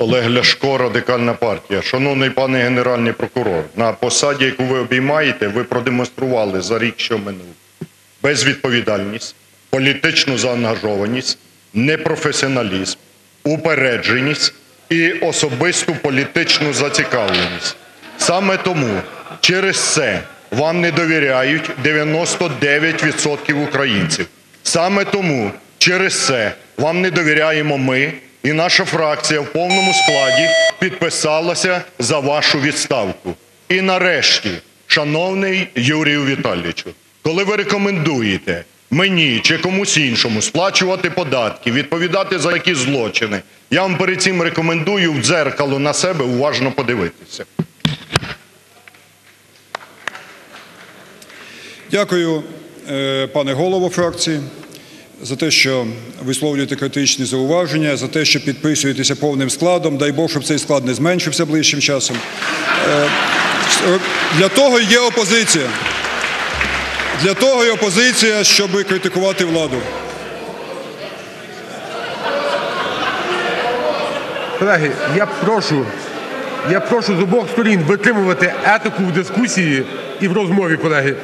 Олег Ляшко, Радикальна партія. Шановний пане Генеральний прокурор, на посаді, яку ви обіймаєте, ви продемонстрували за рік, що минув безвідповідальність, політичну заангажованість, непрофесіоналізм, упередженість і особисту політичну зацікавленість. Саме тому через це вам не довіряють 99% українців. Саме тому через це вам не довіряємо ми, і наша фракція в повному складі підписалася за вашу відставку. І нарешті, шановний Юрію Віталійовичу, коли ви рекомендуєте мені чи комусь іншому сплачувати податки, відповідати за які злочини, я вам перед цим рекомендую в дзеркало на себе уважно подивитися. Дякую, е, пане голово фракції, за те, що висловлюєте критичні зауваження, за те, що підписуєтеся повним складом. Дай Бог, щоб цей склад не зменшився ближчим часом. Е, Для того є опозиція. Для того є опозиція, щоб критикувати владу. Колеги, я прошу, я прошу з обох сторін витримувати етику в дискусії і в розмові, колеги.